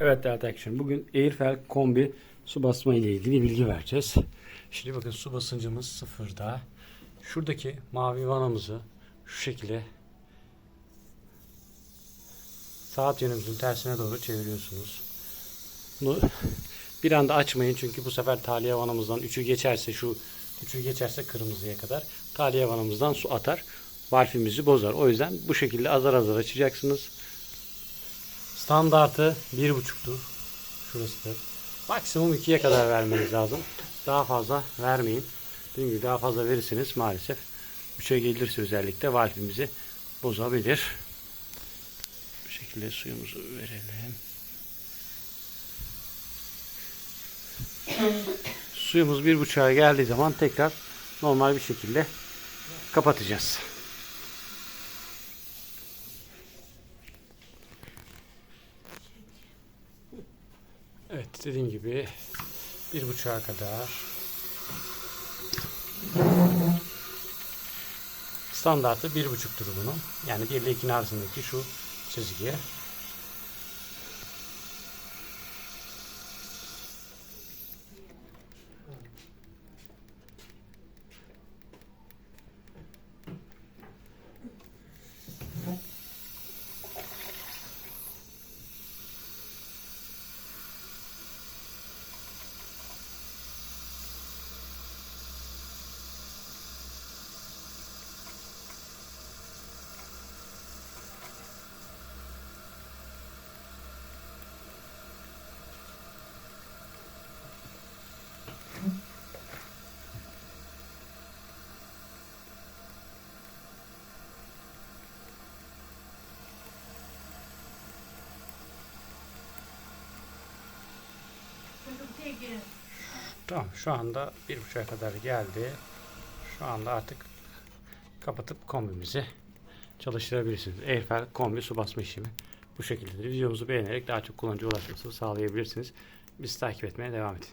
Evet değerli arkadaşlar bugün Airfel kombi su basma ile ilgili bilgi vereceğiz. Şimdi bakın su basıncımız sıfırda. Şuradaki mavi vanamızı şu şekilde saat yönümüzün tersine doğru çeviriyorsunuz. Bunu bir anda açmayın çünkü bu sefer taliye vanamızdan 3'ü geçerse şu 3'ü geçerse kırmızıya kadar taliye vanamızdan su atar. Valfimizi bozar. O yüzden bu şekilde azar azar açacaksınız. Standartı 1.5'tur. Şurasıdır. Maksimum 2'ye kadar vermeniz lazım. Daha fazla vermeyin. Dediğim gibi daha fazla verirseniz maalesef 3'e gelirse özellikle valfimizi bozabilir. Bu şekilde suyumuzu verelim. Suyumuz 1.5'a geldiği zaman tekrar normal bir şekilde kapatacağız. Evet dediğim gibi bir buçuğa kadar standartı bir buçuktur bunun. Yani bir ile ikinin arasındaki şu çizgiye. Tamam şu anda bir buçuğa kadar geldi. Şu anda artık kapatıp kombimizi çalıştırabilirsiniz. Airfel kombi su basma işlemi bu şekildedir. Videomuzu beğenerek daha çok kullanıcı ulaşmasını sağlayabilirsiniz. Bizi takip etmeye devam edin.